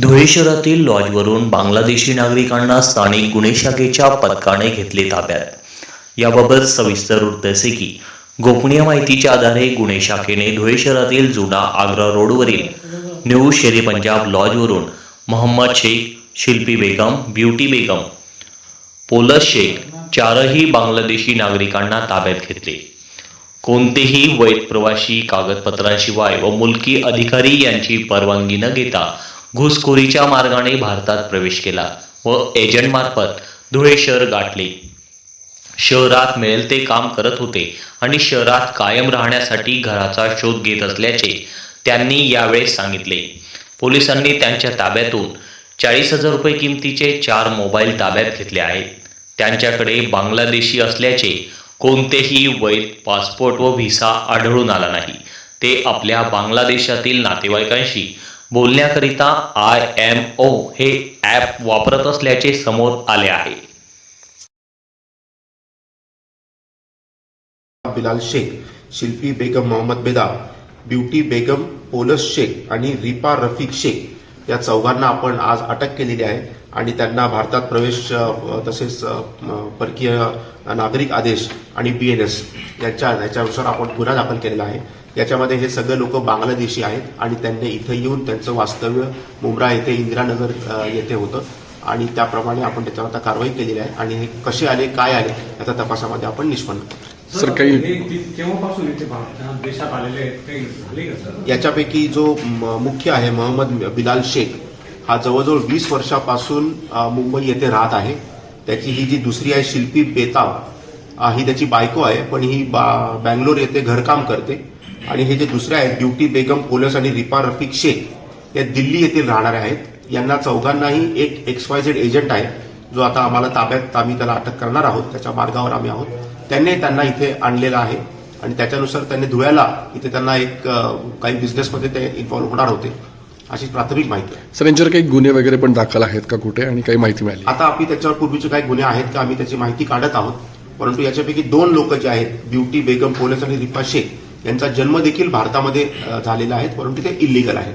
धुळे शहरातील लॉजवरून बांगलादेशी नागरिकांना स्थानिक गुन्हे शाखेच्या पथकाने घेतले ताब्यात. याबाबत सविस्तर वृत्त असे की गोपनीय माहितीच्या आधारे गुन्हे शाखेने धुळे शहरातील जुना आग्रा रोडवरील न्यू शेरे पंजाब लॉजवरून मोहम्मद शेख शिल्पी बेगम ब्युटी बेगम पोलस शेख चारही बांगलादेशी नागरिकांना ताब्यात घेतले. कोणतेही वैध प्रवासी कागदपत्रांशिवाय व मुलकी अधिकारी यांची परवानगी न घेता घुसखोरीच्या मार्गाने भारतात प्रवेश केला व एजंटमार्फत धुळे शहर गाठले. शहरात मिळेल ते काम करत होते आणि शहरात कायम राहण्यासाठी घराचा शोध घेत असल्याचे त्यांनी यावेळेस सांगितले. पोलिसांनी त्यांच्या ताब्यातून चाळीस हजार रुपये किमतीचे चार मोबाईल ताब्यात घेतले आहेत. त्यांच्याकडे बांगलादेशी असल्याचे कोणतेही वैध पासपोर्ट व व्हिसा आढळून आला नाही. ते आपल्या बांगलादेशातील नातेवाईकांशी बोलण्याकरिता आय एम ओ हे ॲप वापरत असल्याचे समोर आले आहे. बिलाल शेख शिल्पी बेगम मोहम्मद बेदा ब्युटी बेगम पोलस शेख आणि रिपा रफिक शेख या चौघांना आपण आज अटक केलेली आहे आणि त्यांना भारतात प्रवेश तसेच परकीय नागरिक आदेश आणि बी एनएस यांच्या याच्यानुसार आपण गुन्हा दाखल केलेला आहे. याच्यामध्ये हे सगळे लोक बांगलादेशी आहेत आणि त्यांनी इथं येऊन त्यांचं वास्तव्य मुंब्रा येथे इंदिरानगर येथे होतं. आणि त्याप्रमाणे आपण त्याच्यावर आता कारवाई केलेली आहे. आणि हे कसे आले काय आले याचा तपासामध्ये आपण निष्पन्न. सर, काही- केव्हापासून देशात आलेले याच्यापैकी जो म- मुख्य आहे मोहम्मद बिलाल शेख हा जवळजवळ वीस वर्षापासून मुंबई येथे राहत आहे. त्याची ही जी दुसरी आहे शिल्पी बेताव अ, ही त्याची बायको आहे पण ही बा- बँगलोर येथे घरकाम करते. आणि हे जे दुसरे आहेत ड्युटी बेगम पोलस आणि रिपा रफिक शेख या दिल्ली येथील राहणारे आहेत. यांना चौघांनाही एक एक्स वाय झेड एजंट आहे जो आता आम्हाला ताब्यात आम्ही त्याला अटक करणार आहोत. त्याच्या मार्गावर आम्ही आहोत. त्यांनी त्यांना इथे आणलेलं आहे आणि त्याच्यानुसार त्यांनी धुळ्याला इथे त्यांना एक काही बिझनेसमध्ये ते इन्व्हॉल्व्ह होणार होते. अशी प्राथमिक माहिती आहे. सर यांच्यावर काही गुन्हे वगैरे पण दाखल आहेत का कुठे? आणि काही माहिती मिळाली? आता आम्ही त्याच्यावर पूर्वीचे काही गुन्हे आहेत का आम्ही त्याची माहिती काढत आहोत. परंतु याच्यापैकी दोन लोक जे आहेत ब्युटी बेगम पोलस आणि रिपा शेख यांचा जन्म देखील भारतामध्ये झालेला आहे परंतु ते इलिगल आहेत.